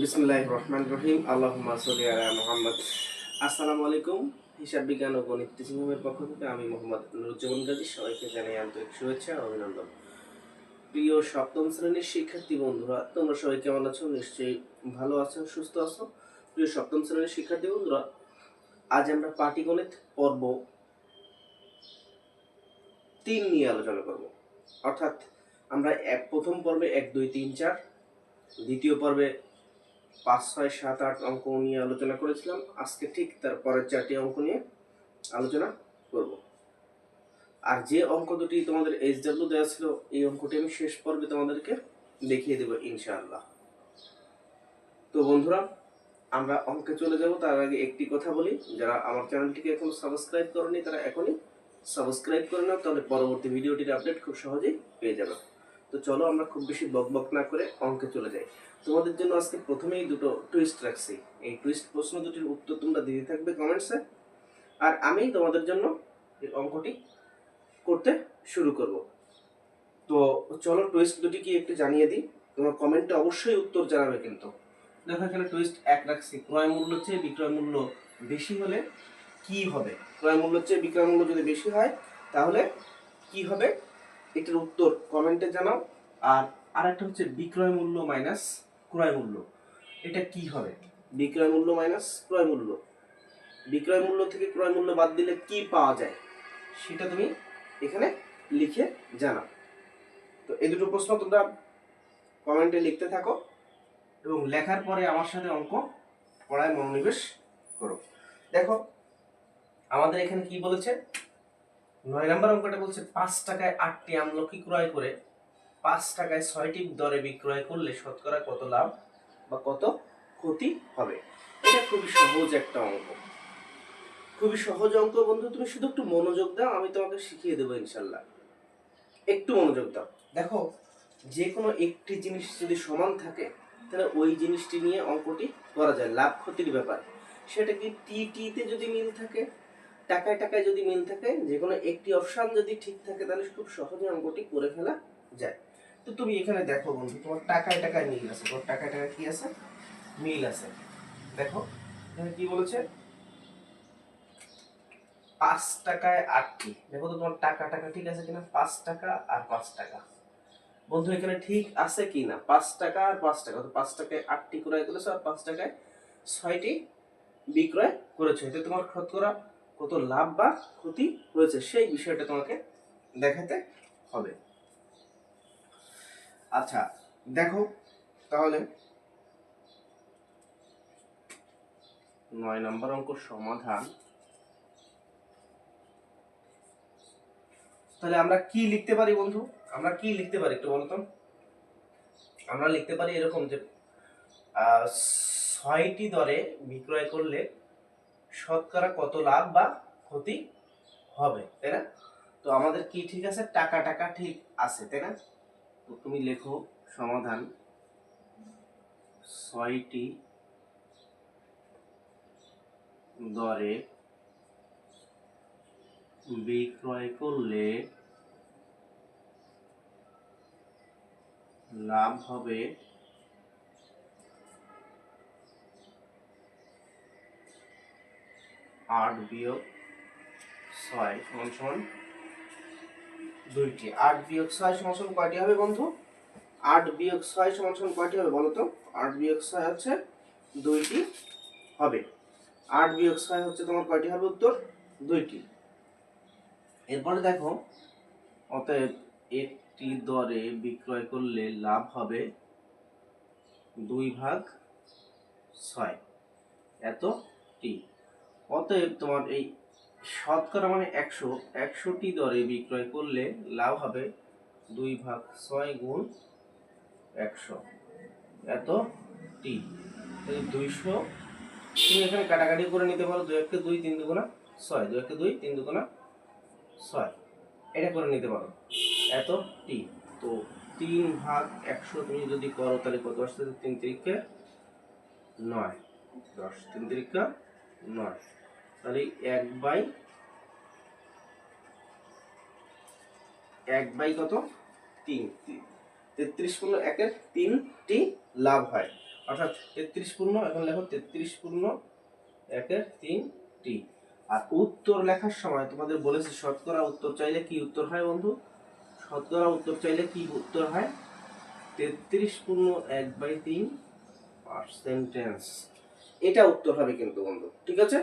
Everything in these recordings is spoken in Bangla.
বিসমুল্লাহ রহমান রহিম আল্লাহুম্মা সাল্লি আলা মুহাম্মদ। আসসালামু আলাইকুম। হিসাব বিজ্ঞান ও গণিত টিচিং পক্ষ থেকে আমি মোহাম্মদ নুরুজ্জামান গাজী সবাইকে জানাই আন্তরিক শুভেচ্ছা ও অভিনন্দন। প্রিয় সপ্তম শ্রেণির শিক্ষার্থী বন্ধুরা, তোমরা সবাই কেমন আছো? নিশ্চয়ই ভালো আছো, সুস্থ আছো? প্রিয় সপ্তম শ্রেণির শিক্ষার্থী বন্ধুরা, আজ আমরা পাটিগণিত পর্ব তিন নিয়ে আলোচনা করব। অর্থাৎ আমরা এক প্রথম পর্বে এক, দুই, তিন, চার। দ্বিতীয় পর্বে পাঁচ, ছয়, সাত, আট অঙ্ক নিয়ে আলোচনা করেছিলাম। আজকে ঠিক তার পরের চারটি অঙ্ক নিয়ে আলোচনা করব। আর যে অঙ্ক দুটি তোমাদের এইচ ডাব্লিউ দেওয়া ছিল, এই অঙ্কটি আমি শেষ পর্বে তোমাদেরকে দেখিয়ে দেবো ইনশাআল্লাহ। তো বন্ধুরা, আমরা অঙ্কে চলে যাব। তার আগে একটি কথা বলি। যারা আমার চ্যানেলটিকে এখন সাবস্ক্রাইব করেনি তারা এখনই সাবস্ক্রাইব করে নাও, তাহলে পরবর্তী ভিডিওটির আপডেট খুব সহজেই পেয়ে যাবে। তো চলো আমরা খুব বেশি বক বক না করে অঙ্কে চলে যাই। তোমাদের জন্য আজকে প্রথমেই দুটো টুইস্ট রাখছি। এই টুইস্ট প্রশ্ন দুটির উত্তর তোমরা দিতে থাকবে কমেন্টসে আর আমি তোমাদের জন্য এই অঙ্কটি করতে শুরু করব। তো চলো টুইস্ট দুটি কি একটু জানিয়ে দিই। তোমার কমেন্টে অবশ্যই উত্তর জানাবে কিন্তু। দেখো এখানে টুইস্ট এক রাখছি। ক্রয় মূল্য চেয়ে বিক্রয় মূল্য বেশি হলে কি হবে? ক্রয় মূল্য চেয়ে বিক্রয় মূল্য যদি বেশি হয়, তাহলে কি হবে? এটার উত্তর কমেন্টে জানাও। আর আরেকটা হচ্ছে বিক্রয় মূল্য মাইনাস ক্রয় মূল্য। এটা কি হবে? বিক্রয় মূল্য মাইনাস ক্রয় মূল্য। বিক্রয় মূল্য থেকে ক্রয় মূল্য বাদ দিলে কি পাওয়া যায়? সেটা তুমি এখানে লিখে জানাও। তো এই দুটো প্রশ্ন তোমরা কমেন্টে লিখতে থাকো এবং লেখার পরে আমার সাথে অঙ্ক পড়ায় মনোনিবেশ করো। দেখো, আমাদের এখানে কি বলেছে? নয় নম্বর অঙ্কটা বলছে, পাঁচ টাকায় আটটি আমলকি ক্রয় করে, পাঁচ টাকায় ছয়টি দরে বিক্রয় করলে শতকরা কত লাভ বা কত ক্ষতি হবে? এটা খুবই সহজ একটা অঙ্ক। খুবই সহজ অঙ্ক বন্ধু, তুমি শুধু একটু মনোযোগ দাও, আমি তোমাকে শিখিয়ে দেবো ইনশাল্লাহ। একটু মনোযোগ দাও। দেখো যে কোনো একটি জিনিস যদি সমান থাকে, তাহলে ওই জিনিসটি নিয়ে অঙ্কটি করা যায়, লাভ ক্ষতির ব্যাপার। সেটা কি টি টিতে যদি মিল থাকে? টাকায় টাকায় যদি মিল থাকে, যে কোনো একটি অপশন যদি ঠিক থাকে, তাহলে খুব সহজে অঙ্কটি করে ফেলা যায়। তো তুমি এখানে দেখো বন্ধু, তোমার টাকায় টাকায় মিল আছে, তোমার টাকায় টাকায় কি আছে? মিল আছে। দেখো, এখানে কি বলেছে? পাঁচ টাকায় আটটি দেখো তো তোমার টাকা টাকা ঠিক আছে কিনা? পাঁচ টাকা আর পাঁচ টাকা। বন্ধু, এখানে ঠিক আছে কি না পাঁচ টাকা আর পাঁচ টাকা। তো পাঁচ টাকায় আটটি ক্রয় করেছ আর পাঁচ টাকায় ছয়টি বিক্রয় করেছ। এতে তোমার শতকরা কত লাভ বা ক্ষতি হয়েছে সেই বিষয়টা তোমাকে দেখাতে হবে। আচ্ছা দেখো, তাহলে নয় নম্বর অঙ্ক সমাধান। তাহলে আমরা কি লিখতে পারি বন্ধু? আমরা কি লিখতে পারি একটু বলতো আমরা লিখতে পারি এরকম যে ছয়টি দরে বিক্রয় করলে শতকরা কত লাভ বা ক্ষতি হবে, তাই না? তো আমাদের কি ঠিক আছে? টাকা টাকা ঠিক আছে, তাই না? তো তুমি লেখো সমাধান ছয়টি দরে বিক্রয় করলে লাভ হবে আট বিয়োগ ছয় সমান সমান দুইটি। আট বিয়োগ ছয় সমান সমান কয়টি হবে বন্ধু? আট বিয়োগ ছয় সমান সমান কয়টি হবে বলো তো? আট বিয়োগ ছয় হচ্ছে দুইটি হবে। আট বিয়োগ ছয় হচ্ছে তোমার কয়টি হবে উত্তর? দুইটি। এরপরে দেখো, অতএব একটি দরে বিক্রয় করলে লাভ হবে দুই ভাগ ছয়। এত টি অতএব তোমার এই শতকরা মানে একশো, একশোটি দরে বিক্রয় করলে লাভ হবে দুই ভাগ ছয় গুণ একশো। এত টি দুইশো। তুমি এখানে কাটাকাটি করে নিতে পারো দু একটা দুই তিন দুগুণা ছয় দু একটা দুই তিন দুগুণা ছয়। এটা করে নিতে পারো। এত টি তো তিন ভাগ একশো তুমি যদি করো তাহলে কত আসছে? তিন তিরিকা নয়। দশ, তিন তিরিকা নয়। তাহলে এক বাই এক বাই কত? তিন। তেত্রিশ পূর্ণ একের তিনটি লাভ হয়। অর্থাৎ তেত্রিশ পূর্ণ, এখন লেখো তেত্রিশ পূর্ণ একের তিনটি। আর উত্তর লেখার সময় তোমাদের বলেছি শতকরা উত্তর চাইলে কি উত্তর হয় বন্ধু? শতকরা উত্তর চাইলে কি উত্তর হয়? তেত্রিশ পূর্ণ এক বাই তিন পার্সেন্টেন্স এটা উত্তর হবে কিন্তু বন্ধু, ঠিক আছে?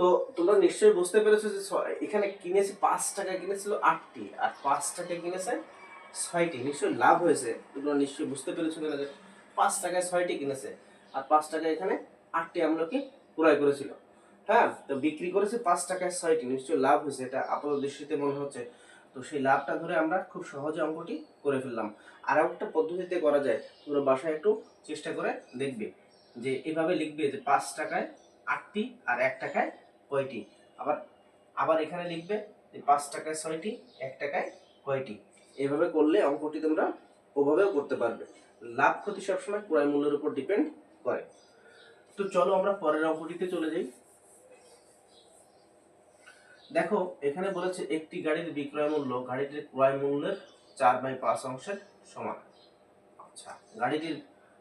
তো তোমরা নিশ্চয়ই বুঝতে পেরেছ যে এখানে কিনেছে পাঁচ টাকা কিনেছিল আটটি, আর পাঁচ টাকা কিনেছে ছয়টি। নিশ্চয়ই লাভ হয়েছে। তোমরা নিশ্চয়ই বুঝতে পেরেছ কিনা যে পাঁচ টাকায় ছয়টি কিনেছে, আর পাঁচ টাকায় এখানে আটটি আমলকি ক্রয় করেছিল। হ্যাঁ তো বিক্রি করেছে পাঁচ টাকায় ছয়টি। নিশ্চয়ই লাভ হয়েছে, এটা আপাত দৃষ্টিতে মনে হচ্ছে। তো সেই লাভটা ধরে আমরা খুব সহজে অঙ্কটি করে ফেললাম। আর একটা পদ্ধতিতে করা যায়, তোমরা বাসায় একটু চেষ্টা করে দেখবে যে এভাবে লিখবে যে পাঁচ টাকায় আটটি আর এক টাকায় কয়টি? আবার আবার এখানে লিখবে যে পাঁচ টাকায় ছয়টি, এক টাকায় কয়টি? এভাবে করলে অঙ্কটি তোমরা ওভাবেও করতে পারবে। লাভ ক্ষতি সবসময় ক্রয় মূল্যের উপর ডিপেন্ড করে। তো চলো আমরা পরের অঙ্কটিতে চলে যাই। দেখো, এখানে বলেছে একটি গাড়ির বিক্রয় মূল্য গাড়িটির ক্রয় মূল্যের চার বাই পাঁচ অংশের সমান। আচ্ছা গাড়িটির,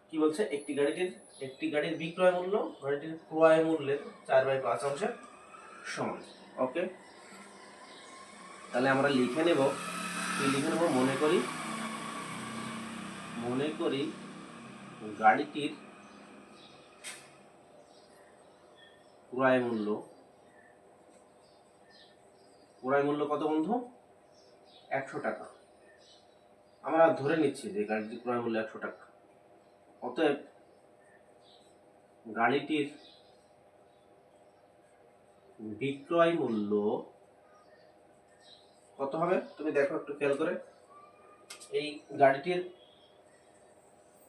কি বলছে? একটি গাড়িটির, একটি গাড়ির বিক্রয় মূল্য গাড়িটির ক্রয় মূল্যের চার বাই পাঁচ অংশের সমান ওকে তাহলে আমরা লিখে নেব, কি লিখে নেব? মনে করি মনে করি গাড়িটির ক্রয় মূল্য ক্রয় মূল্য কত বন্ধু? একশো টাকা। আমরা ধরে নিচ্ছি যে গাড়িটির ক্রয় মূল্য একশো টাকা। অতএব গাড়িটির বিক্রয় মূল্য কত হবে? তুমি দেখো একটু খেয়াল করে। এই গাড়িটির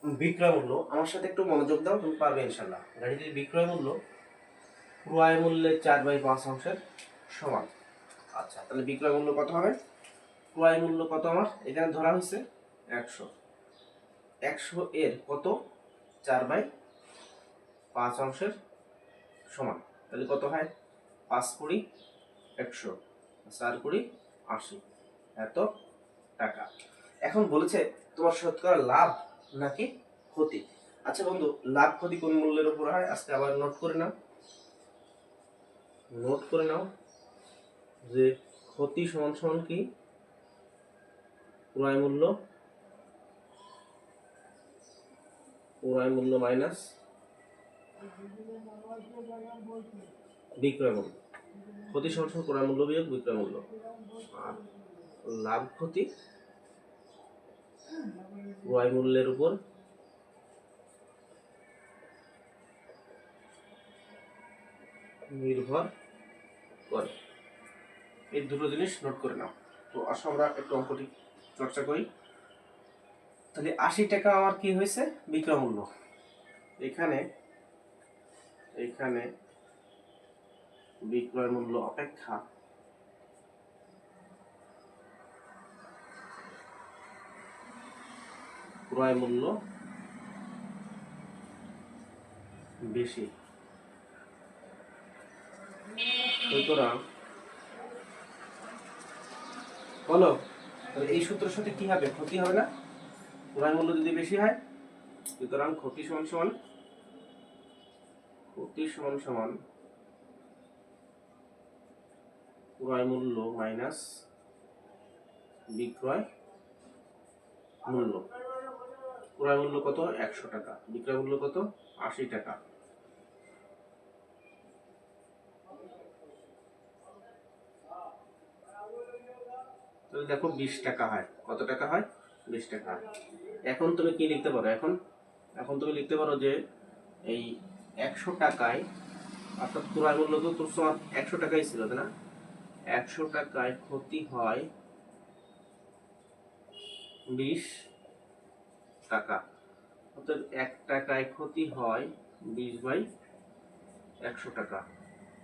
বিক্রয় মূল্য, আমার সাথে একটু মনোযোগ দাও, তুমি পারবে ইনশাল্লাহ গাড়িটির বিক্রয় মূল্য ক্রয় মূল্যের চার বাই পাঁচ অংশের সমান। আচ্ছা তাহলে বিক্রয় মূল্য কত হবে? ক্রয় মূল্য কত আমার? এখানে ধরা হয়েছে একশো। একশো এর কত? চার বাই পাঁচ অংশের সমান। তাহলে কত হয়? পাঁচ কুড়ি একশো চার কুড়ি আশি। এত টাকা। এখন বলেছে তোমার শতকরা লাভ নাকি ক্ষতি? আচ্ছা বন্ধু লাভ ক্ষতি কোন মূল্যের উপর হয়? আজকে আবার নোট করে নাও। নোট করে নাও যে ক্ষতি সমান সমান কি? ক্রয় মূল্য ক্রয় মূল্য মাইনাস বিক্রয় মূল্য। ক্ষতি সমান ক্রয় মূল্য বিয়োগ, বিক্রয় মূল্য। আর লাভ ক্ষতি ক্রয় মূল্যের উপর। নির্ভর করে। এই দুটো জিনিস নোট করে নাও। তো আসো আমরা একটু অঙ্কটি চর্চা করি। তাহলে আশি টাকা আমার কি হয়েছে? বিক্রয় মূল্য। এখানে এখানে বিক্রয় মূল্য অপেক্ষা। ক্রয় মূল্য বেশি। সুতরাং বলো এই সূত্রের সাথে কি হবে? ক্ষতি হবে না? ক্রয় মূল্য যদি বেশি হয়, সুতরাং ক্ষতি সমান সমান, ক্ষতি সমান সমান ক্রয় মূল্য মাইনাস বিক্রয় মূল্য। ক্রয় মূল্য কত? একশো টাকা। বিক্রয় মূল্য কত? আশি টাকা। তাহলে দেখো বিশ টাকা হয়। কত টাকা হয়? বিশ টাকা এখন তুমি কি লিখতে পারো? এখন এখন তুমি লিখতে পারো যে এই একশো টাকায়, অর্থাৎ ক্রয় মূল্য তো তোর তোমার একশো টাকাই ছিল, তাই না? একশো টাকায় ক্ষতি হয় বিশ টাকা। অর্থাৎ এক টাকায় ক্ষতি হয় বিশ বাই একশো টাকা।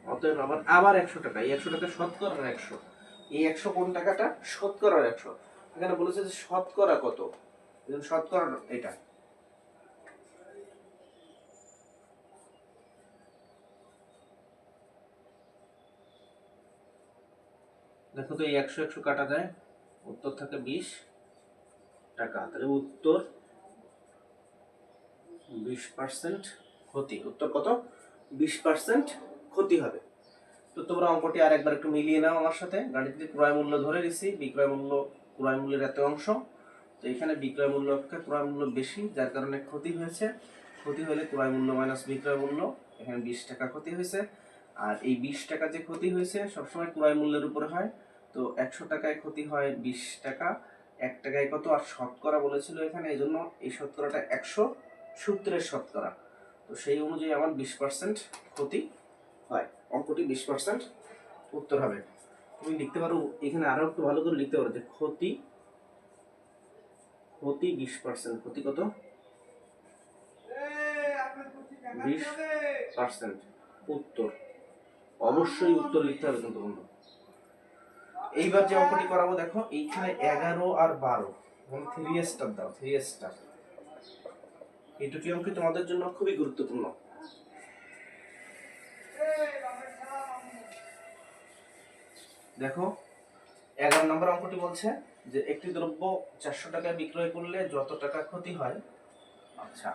অতএব আবার আবার একশো টাকা। এই একশো টাকা শতকরার একশো। এই একশো কোন টাকাটা? শতকরার একশো। এখানে বলেছে যে শতকরা কত? শতকরা এটা। দেখো তো এই একশো একশো কাটা যায় উত্তর থাকে বিশ টাকা। তাহলে উত্তর বিশ পার্সেন্ট ক্ষতি। উত্তর কত? বিশ পার্সেন্ট ক্ষতি হবে। তো তোমরা অঙ্কটি আর একবার একটু মিলিয়ে নাও আমার সাথে। গাড়িতে ক্রয় মূল্য ধরে নিছি। বিক্রয় মূল্য, ক্রয় মূল্যের এত অংশ। তো এখানে বিক্রয় মূল্য অপেক্ষা ক্রয় মূল্য বেশি, যার কারণে ক্ষতি হয়েছে। ক্ষতি হলে ক্রয় মূল্য মাইনাস বিক্রয় মূল্য। এখানে বিশ টাকা ক্ষতি হয়েছে। আর এই বিশ টাকা যে ক্ষতি হয়েছে, সবসময় ক্রয় মূল্যের উপরে হয়। তো একশো টাকায় ক্ষতি হয় বিশ টাকা, এক টাকায় কত? আর শতকরা বলেছিল এখানে, এই জন্য এই শতকরাটা একশো সূত্রের শতকরা। তো সেই অনুযায়ী আমার বিশ পার্সেন্ট ক্ষতি হয়, অঙ্কটি বিশ পার্সেন্ট উত্তর হবে। তুমি লিখতে পারো, এখানে আরও একটু ভালো করে লিখতে পারো যে ক্ষতি ক্ষতি বিশ পার্সেন্ট ক্ষতি কত? বিশ পার্সেন্ট উত্তর। অবশ্যই উত্তর লিখতে হবে কিন্তু বন্ধু। এইবার যে অঙ্কটি করাবো, দেখো, এইখানে এগারো আর বারো। থ্রি স্টার দাও থ্রি স্টার এই দুটি অঙ্ক তোমাদের জন্য খুবই গুরুত্বপূর্ণ। দেখো, এগারো নম্বর অঙ্কটি বলছে যে একটি দ্রব্য চারশো টাকায় বিক্রয় করলে যত টাকা ক্ষতি হয় আচ্ছা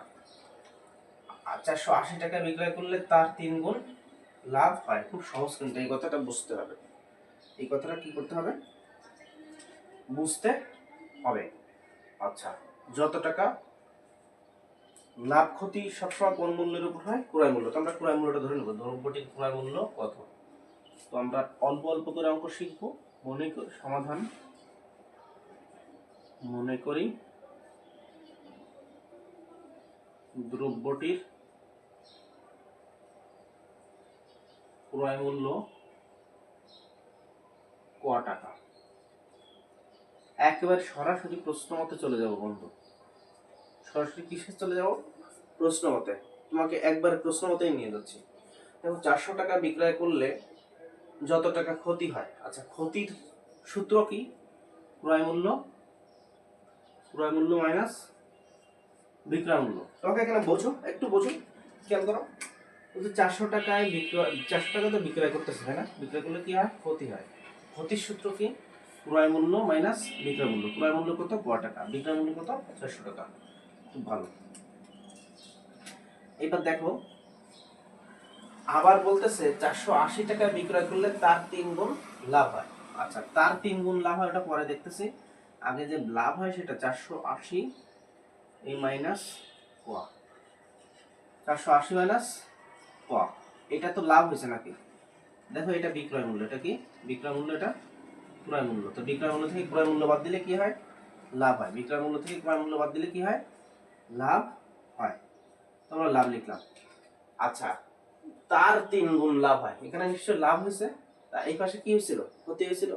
চারশো আশি টাকায় বিক্রয় করলে তার তিন গুণ লাভ হয়। খুব সহজ কিন্তু এই কথাটা বুঝতে হবে। এই কথাটা কি করতে হবে? বুঝতে হবে। আচ্ছা যত টাকা লাভ ক্ষতি সবসময় কোন মূল্যের উপর হয়? ক্রয় মূল্য। তো আমরা ক্রয় মূল্যটা ধরে নেব। দ্রব্যটির ক্রয় মূল্য কত? তো আমরা অল্প অল্প করে অঙ্ক শিখব। মনে করি, সমাধান মনে করি দ্রব্যটির ক্রয় মূল্য ক টাকা। একেবারে সরাসরি প্রশ্ন মতে চলে যাব বন্ধু। সরাসরি কিসে চলে যাব? প্রশ্ন মতে। তোমাকে একবার প্রশ্ন মতেই নিয়ে যাচ্ছি। দেখো, চারশো টাকা বিক্রয় করলে যত টাকা ক্ষতি হয় আচ্ছা ক্ষতির সূত্র কি? ক্রয় মূল্য? ক্রয় মূল্য মাইনাস বিক্রয় মূল্য। তোমাকে এখানে বোঝো, একটু বোঝো, খেয়াল করো। চারশো টাকায় বিক্রয়, চারশো টাকা তো বিক্রয় করতেছে না? বিক্রয় করলে কি হয়? ক্ষতি হয়। ক্ষতির সূত্র কি? ক্রয় মূল্য মাইনাস বিক্রয় মূল্য। ক্রয় মূল্য কত? ক টাকা। বিক্রয় মূল্য কত? চারশো টাকা। খুব ভালো। এবার দেখো, আবার বলতেছে চারশো আশি টাকায় বিক্রয় করলে তার তিন গুণ লাভ হয়। আচ্ছা তার তিন গুণ লাভ হয়, ওটা পরে দেখতেছি। আগে যে লাভ হয় সেটা চারশো আশি, এই মাইনাস কোয়া চারশো আশি মাইনাস কোয়া এটা তো লাভ হয়েছে নাকি? দেখো, এটা বিক্রয় মূল্য। এটা কি? বিক্রয় মূল্য এটা ক্রয় মূল্য। তো বিক্রয় মূল্য থেকে ক্রয় মূল্য বাদ দিলে কি হয়? লাভ হয়। বিক্রয় মূল্য থেকে ক্রয় মূল্য বাদ দিলে কি হয়? লাভ হয়। তোমরা লাভ লিখলাম। আচ্ছা তার তিন গুণ লাভ হয়। এখানে নিশ্চয় লাভ হয়েছে। এই পাশে কি হয়েছিল? ক্ষতি হয়েছিল।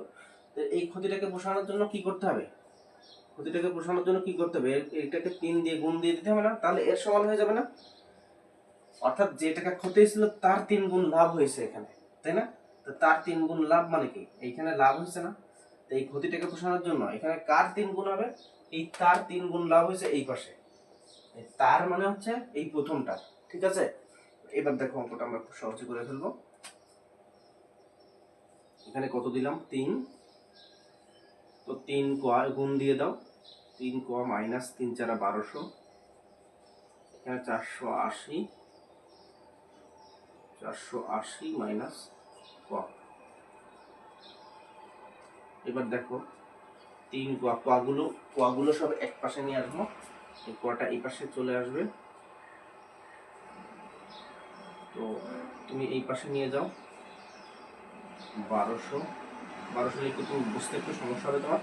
এই ক্ষতিটাকে পোষানোর জন্য কি করতে হবে? ক্ষতিটাকে পোষানোর জন্য কি করতে হবে? এটাকে তিন দিয়ে গুণ দিয়ে দিতে হবে না? তাহলে এর সমান হয়ে যাবে না? অর্থাৎ যে টাকা ক্ষতি হয়েছিল, তার তিন গুণ লাভ হয়েছে এখানে। তাই না? তো তার তিন গুণ লাভ মানে কি? এইখানে লাভ হয়েছে না? তো এই ক্ষতিটাকে পোষানোর জন্য এখানে কার তিন গুণ হবে? এই তার তিন গুণ লাভ হয়েছে এই পাশে। তার মানে হচ্ছে এই প্রথমটা, ঠিক আছে? এবার দেখো অঙ্কটা আমরা খুব সহজে করে ফেলব। এখানে কত দিলাম? তিন। তো তিন কোয়া গুণ দিয়ে দাও। তিন কোয়া মাইনাস তিন চারা বারোশো। এখানে চারশো আশি। চারশো আশি মাইনাস কোয়া এবার দেখো, তিন কোয়া, কোয়াগুলো কোয়াগুলো সব এক পাশে নিয়ে আসব। এই কোয়াটা এই পাশে চলে আসবে। তো তুমি এই পাশে নিয়ে যাও। বারোশো। বারোশো লিখতে তুমি বুঝতে একটু সমস্যা হবে তোমার?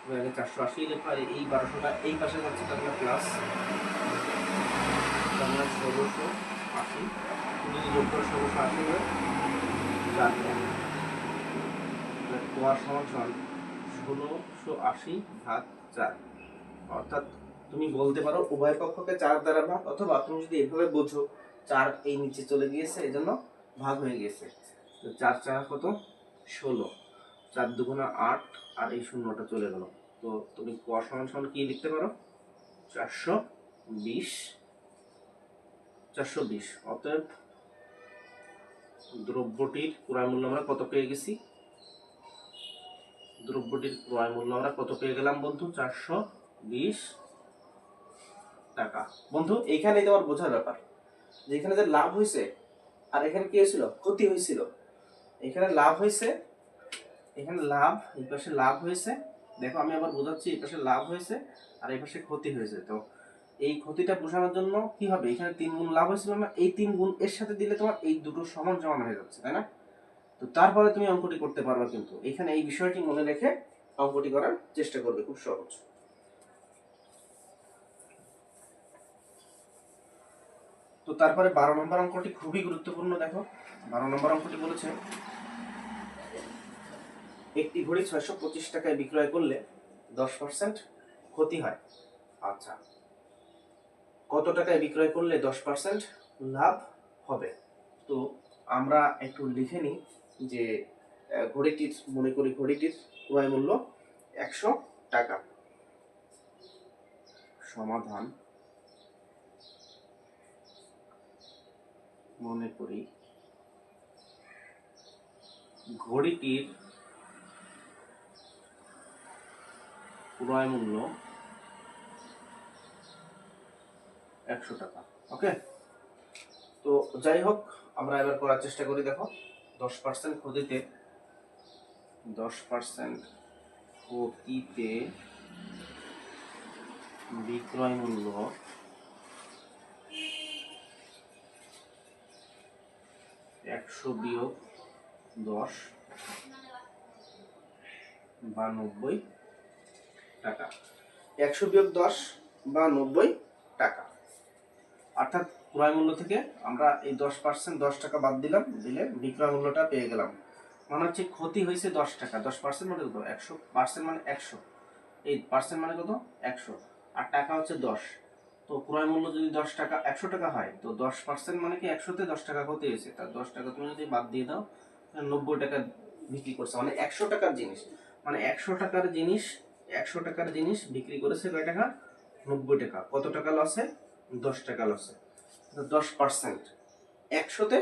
তুমি আগে চারশো আশি লেখো এই বারোশোটা এই পাশে যাচ্ছে তার মানে প্লাস ষোলোশো আশি। যদি চার কোয়ার ষোলোশো আশি ভাগ চার অর্থাৎ তুমি বলতে পারো উভয় পক্ষকে চার দ্বারা ভাগ, অথবা তুমি যদি এভাবে বোঝো, চার এই নিচে চলে গিয়েছে এই জন্য ভাগ হয়ে গিয়েছে। তো চার চার কত? ষোলো। চার দুগুণা আট, আর এই শূন্যটা চলে গেল। তো তুমি ক সমান সমান কি লিখতে পারো? চারশো বিশ। চারশো বিশ। অতএব দ্রব্যটির ক্রয় মূল্য আমরা কত পেয়ে গেছি? দ্রব্যটির ক্রয় মূল্য আমরা কত পেয়ে গেলাম বন্ধু? চারশো বিশ টাকা। বন্ধু, এইখানেই তোমার বোঝার ব্যাপার। যে এখানে যে লাভ হয়েছে আর এখানে কি হয়েছিল ক্ষতি হয়েছিল এখানে লাভ হয়েছে এখানে লাভ, এই পাশে লাভ হয়েছে দেখো, আমি আবার বোঝাচ্ছি, এই পাশে লাভ হয়েছে আর এই পাশে ক্ষতি হয়েছে তো এই ক্ষতিটা বোঝানোর জন্য কি হবে? এখানে তিন গুণ লাভ হয়েছিল না? এই তিন গুণ এর সাথে দিলে তোমার এই দুটো সমান সমান হয়ে যাচ্ছে, তাই না? তো তারপরে তুমি অঙ্কটি করতে পারবে কিন্তু। এখানে এই বিষয়টি মনে রেখে অঙ্কটি করার চেষ্টা করবে খুব সহজ। তো তারপরে বারো নম্বর অঙ্কটি খুবই গুরুত্বপূর্ণ, দেখো। বারো নম্বর অঙ্কটি বলেছে, একটি ঘড়ি ছয়শো পঁচিশ টাকায় বিক্রয় করলে দশ পার্সেন্ট ক্ষতি হয়। আচ্ছা। কত টাকায় বিক্রয় করলে দশ পার্সেন্ট লাভ হবে? তো আমরা একটু লিখে নিই যে ঘড়িটির, মনে করি ঘড়িটির ক্রয় মূল্য একশো টাকা। সমাধান। মনে করি ঘড়িটির ক্রয় মূল্য একশো টাকা ওকে তো যাই হোক, আমরা এবার করার চেষ্টা করি, দেখো, দশ পার্সেন্ট ক্ষতিতে, দশ পার্সেন্ট ক্ষতিতে বিক্রয় মূল্য একশো বিয়োগ দশ বা টাকা। একশো বিয়োগ দশ বা টাকা। অর্থাৎ ক্রয় মূল্য থেকে আমরা এই দশ পার্সেন্ট দশ টাকা বাদ দিলাম, দিলে বিক্রয় মূল্যটা পেয়ে গেলাম। মানে হচ্ছে ক্ষতি হয়েছে দশ টাকা, দশ পার্সেন্ট মানে কত? একশো পার্সেন্ট মানে একশো। এই পার্সেন্ট মানে কত? একশো। আর টাকা হচ্ছে দশ। তো ক্রয় মূল্য যদি দশ টাকা, একশো টাকা হয়, তো দশ পার্সেন্ট মানে কি একশোতে দশ টাকা ক্ষতি হয়েছে? তার দশ টাকা তুমি যদি বাদ দিয়ে দাও নব্বই টাকা বিক্রি করছে। মানে একশো টাকার জিনিস। মানে একশো টাকার জিনিস, একশো টাকার জিনিস বিক্রি করেছে কয় টাকা? নব্বই টাকা। কত টাকা লসে দশ টাকা লসে। দশ পার্সেন্ট একশোতে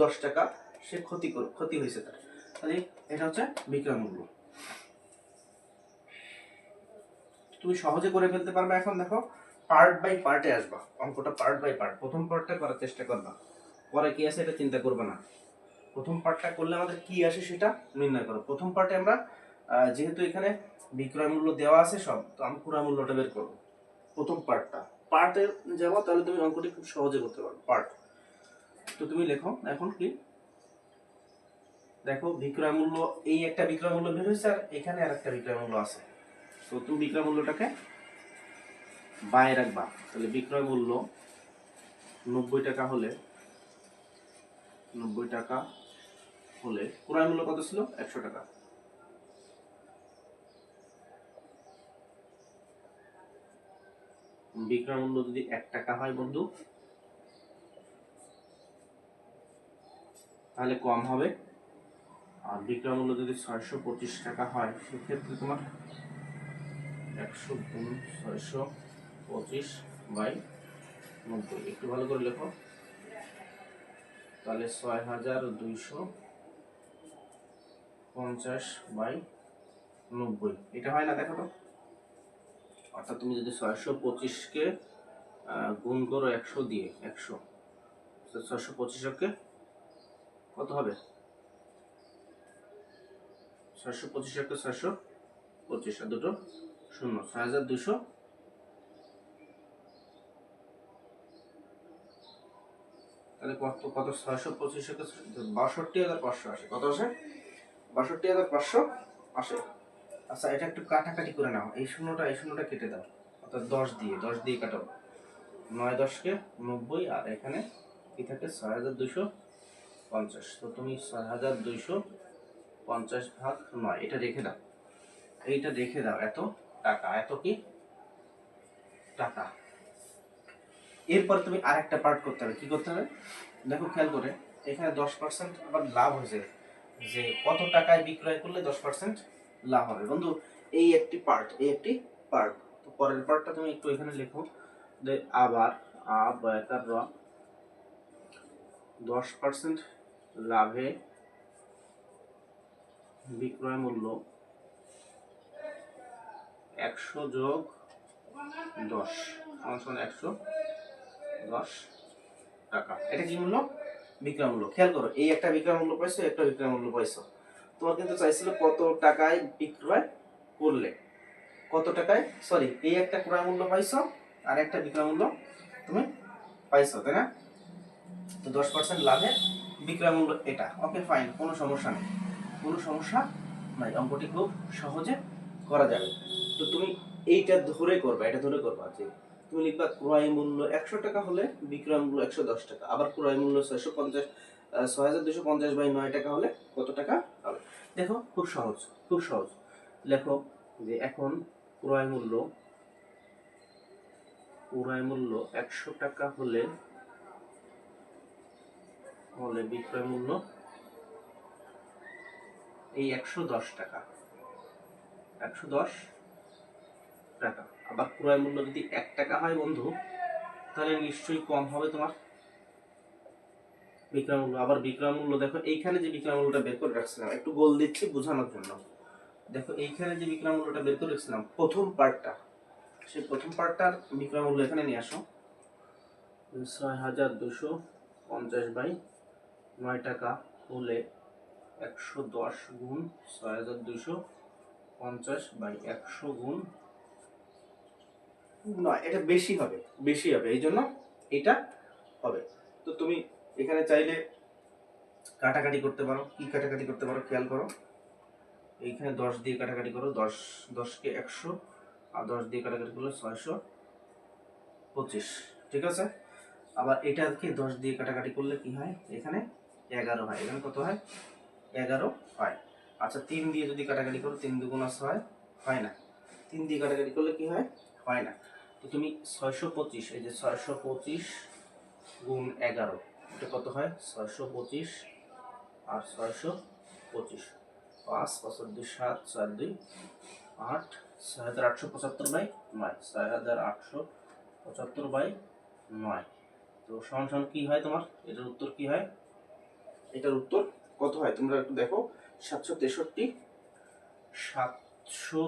দশ টাকা সে ক্ষতি ক্ষতি হয়েছে তার। তাহলে এটা হচ্ছে বিক্রয় মূল্য। তুমি সহজে করে ফেলতে পারবে এখন, দেখো পার্ট বাই পার্টে আসবা। অঙ্কটা পার্ট বাই পার্ট প্রথম পার্টটা করার চেষ্টা করবা। পরে কি আছে এটা চিন্তা করবে না। প্রথম পার্টটা করলে আমাদের কি আসে সেটা নির্ণয় করো। প্রথম পার্টে আমরা যেহেতু এখানে বিক্রয় মূল্য দেওয়া আছে সব, তো আমি ক্রয় মূল্যটা বের করব। প্রথম পার্টটা পার্টে যাব, তাহলে তুমি অঙ্কটি খুব সহজে করতে পারো পার্ট। তো তুমি লেখো, এখন কি? দেখো বিক্রয় মূল্য এই একটা বিক্রয় মূল্য বের হয়েছে, আর এখানে আর একটা বিক্রয় মূল্য আছে। তো তুমি বিক্রয় মূল্যটাকে বায় রাখবা। তাহলে বিক্রয় মূল্য নব্বই টাকা হলে, নব্বই টাকা হলে, ক্রয় মূল্য কত ছিল? একশো টাকা। বিক্রয় মূল্য যদি এক টাকা হয় বন্ধু, তাহলে কম হবে। আর বিক্রয় মূল্য যদি ছয়শো পঁচিশ টাকা হয়, সেক্ষেত্রে তোমার একশো গুণ ছয়শো পঁচিশ বাই নব্বই। একটু ভালো করে লেখো। তাহলে ছয় হাজার দুইশো পঞ্চাশ বাই নব্বই। এটা হয় না, দেখো তো। অর্থাৎ তুমি যদি ছয়শো পঁচিশকে গুণ করো একশো দিয়ে, একশো। ছয়শো পঁচিশকে কত হবে? ছয়শো পঁচিশ একটা ছয়শো পঁচিশ, আর দুটো শূন্য, ছয় হাজার দুশো তাহলে কত কত ছয়শো পঁচিশ বাষট্টি হাজার পাঁচশো আসে কত আসে? বাষট্টি হাজার পাঁচশো আসে আচ্ছা এটা একটু কাটাকাটি করে নাও। এই শূন্যটা এই শূন্যটা কেটে দাও। অর্থাৎ দশ দিয়ে দশ দিয়ে কাটাও নয় দশকে নব্বই, আর এখানে কি থাকে? ছয় হাজার দুশো পঞ্চাশ। তো তুমি ছয় হাজার দুইশো পঞ্চাশ ভাগ নয়, এটা রেখে দাও। এইটা রেখে দাও, এত টাকা। এত কি? টাকা। এরপর তুমি আরেকটা পার্ট করতে হবে। কি করতে হবে? দেখো, খেয়াল করে। এখানে দশ পার্সেন্ট আবার লাভ হয়েছে। যে কত টাকায় বিক্রয় করলে দশ পার্সেন্ট লাভ হবে। বন্ধু, এই একটি পার্ট এই একটি পার্ট তো পরের পার্টটা তুমি একটু এখানে লেখো। যে আবার আ বয়াকার র, দশ পার্সেন্ট লাভে বিক্রয় মূল্য একশো যোগ দশ। একশো দশ টাকা। এটা কি মূল্য? বিক্রয় মূল্য। খেয়াল করো, এই একটা বিক্রয় মূল্য পাইছো, একটা বিক্রয় মূল্য পাইছো। তোমার কিন্তু চাইছিল কত টাকায় বিক্রয় করলে। কত টাকায়? সরি এই একটা ক্রয় মূল্য পাইছো, আর একটা বিক্রয় মূল্য তুমি পাইছো, তাই না? তো দশ পার্সেন্ট লাভে বিক্রয় মূল্য এটা। ওকে ফাইন কোনো সমস্যা নেই। কোনো সমস্যা নাই। অঙ্কটি খুব সহজে করা যাবে। তো তুমি এইটা ধরে করবে, এটা ধরে করবা যে তুমি লিখবা ক্রয় মূল্য একশো টাকা হলে বিক্রয় মূল্য একশো দশ টাকা। আবার ক্রয় মূল্য ছয়শো পঞ্চাশ ছয় হাজার দুশো পঞ্চাশ বাই নয় টাকা হলে কত টাকা? দেখো, খুব সহজ খুব সহজ। লেখো যে এখন ক্রয় মূল্য ক্রয় মূল্য একশো টাকা হলে হলে বিক্রয় মূল্য এই একশো দশ টাকা। একশো দশ টাকা। আবার ক্রয় মূল্য যদি এক টাকা হয় বন্ধু, তাহলে নিশ্চয়ই কম হবে তোমার। বিক্রয় মূল্য আবার বিক্রয় মূল্য দেখো এইখানে যে বিক্রয় মূল্যটা বের করে রাখছিলাম, একটু গোল দিচ্ছি বোঝানোর জন্য। দেখো এইখানে যে বিক্রয় মূল্যটা বের করে রাখছিলাম, প্রথম পার্টটা, সেই প্রথম পার্টটার বিক্রয় মূল্য এখানে নিয়ে আসো। ছয় হাজার দুশো পঞ্চাশ বাই নয় টাকা হলে একশো দশ গুণ ছয় হাজার দুশো পঞ্চাশ বাই একশো গুণ নয়, এটা বেশি হবে বেশি হবে, এই জন্য এটা হবে। তো তুমি এখানে চাইলে কাটাকাটি করতে পারো। কি কাটাকাটি করতে পারো খেয়াল করো। এইখানে দশ দিয়ে কাটাকাটি করো। দশ, দশকে একশো আর দশ দিয়ে কাটাকাটি করলে ছয়শো পঁচিশ। ঠিক আছে? আবার এটাকে দশ দিয়ে কাটাকাটি করলে কি হয়? এখানে এগারো হয়। এখানে কত হয়? এগারো হয়। আচ্ছা তিন দিয়ে যদি কাটাকাটি করো, তিন দুগুণা ছয় হয় না। তিন দিয়ে কাটাকাটি করলে কি হয়? হয় না। তো তুমি ছয়শো পঁচিশ, এই যে ছয়শো পঁচিশ গুণ এগারো। এটা কত হয়? ছয়শো পঁচিশ আর ছয়শো পঁচিশ। পাঁচ পাঁচের দুই, সাত, চার, দুই, আট, ছয় হাজার আটশো পঁচাত্তর বাই নয়। ছয় হাজার আটশো পঁচাত্তর বাই নয়। তো সমান সমান কি হয় তোমার? এটার উত্তর কি হয়? এটার উত্তর কত হয়? তোমরা একটু দেখো। সাতশো তেষট্টি সাতশো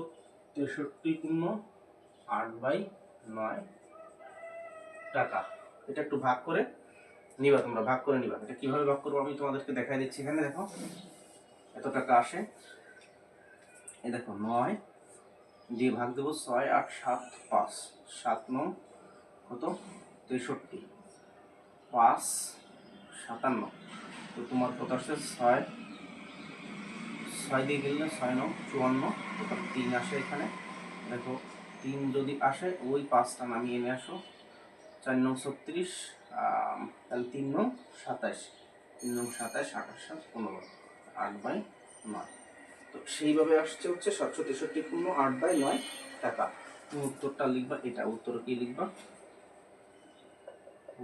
তেষট্টি পূর্ণ আট বাই নয় টাকা। এটা একটু ভাগ করে নিবা, তোমরা ভাগ করে নিবা। এটা কীভাবে ভাগ করব আমি তোমাদেরকে দেখাই দিচ্ছি। এখানে দেখো, এত টাকা আসে। এই দেখো, নয় দিয়ে ভাগ দেবো ছয়, আট, সাত, পাঁচ। সাত নং কত? তেষট্টি। পাঁচ, সাতান্ন। তো তোমার কত আসছে? ছয়। ছয় দিয়ে গেলে ছয় নং চুয়ান্ন। টোটাল তিন আসে এখানে। দেখো, তিন যদি আসে, ওই পাঁচটা নামিয়ে নিয়ে আসো। চার নং ছত্রিশ তাহলে তিন নং সাতাশ। তিন নং সাতাশ, আঠাশ, সাত, পনেরো। আট বাই নয়। তো সেইভাবে আসছে হচ্ছে সাতশো তেষট্টি পূর্ণ আট বাই নয় টাকা। তুমি উত্তরটা লিখবা, এটা উত্তর কি লিখবা?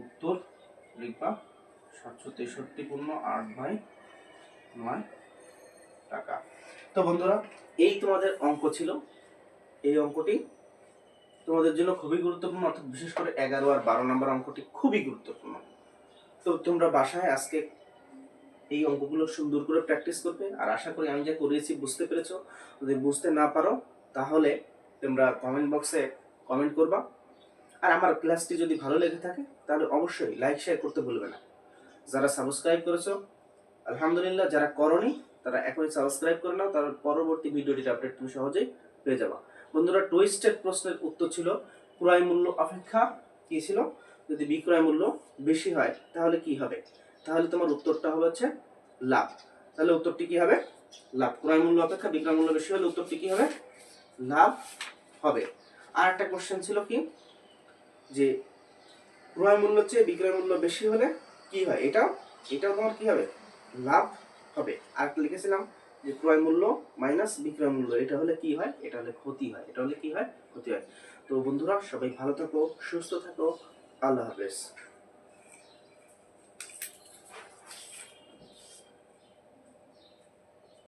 উত্তর লিখবা, সাতশো তেষট্টি পূর্ণ আট বাই নয় টাকা। তো বন্ধুরা, এই তোমাদের অঙ্ক ছিল। এই অঙ্কটি তোমাদের জন্য খুবই গুরুত্বপূর্ণ, অর্থাৎ বিশেষ করে এগারো আর বারো নম্বর অঙ্কটি খুবই গুরুত্বপূর্ণ। তো তোমরা বাসায় আজকে এই অঙ্কগুলো সুন্দর করে প্র্যাকটিস করবে, আর আশা করি আমি যা করিয়েছি বুঝতে পেরেছ। যদি বুঝতে না পারো, তাহলে তোমরা কমেন্ট বক্সে কমেন্ট করবা। আর আমার ক্লাসটি যদি ভালো লেগে থাকে, তাহলে অবশ্যই লাইক শেয়ার করতে ভুলবে না। যারা সাবস্ক্রাইব করেছ, আলহামদুলিল্লাহ, যারা করনি, তারা এখনই সাবস্ক্রাইব করে নাও, তার পরবর্তী ভিডিওটির আপডেট তুমি সহজেই পেয়ে যাবা। বন্ধুরা টুইস্টেড প্রশ্নের উত্তর ছিল, ক্রয় মূল্য অপেক্ষা কি ছিল? যদি বিক্রয় মূল্য বেশি হয়, তাহলে কি হবে? তাহলে তোমার উত্তরটা হবে হচ্ছে লাভ। তাহলে উত্তরটি কি হবে? লাভ। ক্রয় মূল্য অপেক্ষা বিক্রয় মূল্য বেশি হলে উত্তরটি কি হবে? লাভ হবে। আর একটা কোশ্চেন ছিল কি? যে ক্রয় মূল্য চেয়ে বিক্রয় মূল্য বেশি হলে কি হয়? এটাও এটাও তোমার কি হবে? লাভ হবে। আর লিখেছিলাম। যে ক্রয় মূল্য মাইনাস বিক্রয় মূল্য, এটা হলে কি হয়? এটা হলে ক্ষতি হয়। এটা হলে কি হয়? ক্ষতি হয়। তো বন্ধুরা, সবাই ভালো থাকো, সুস্থ থাকো। আল্লাহ হাফেজ।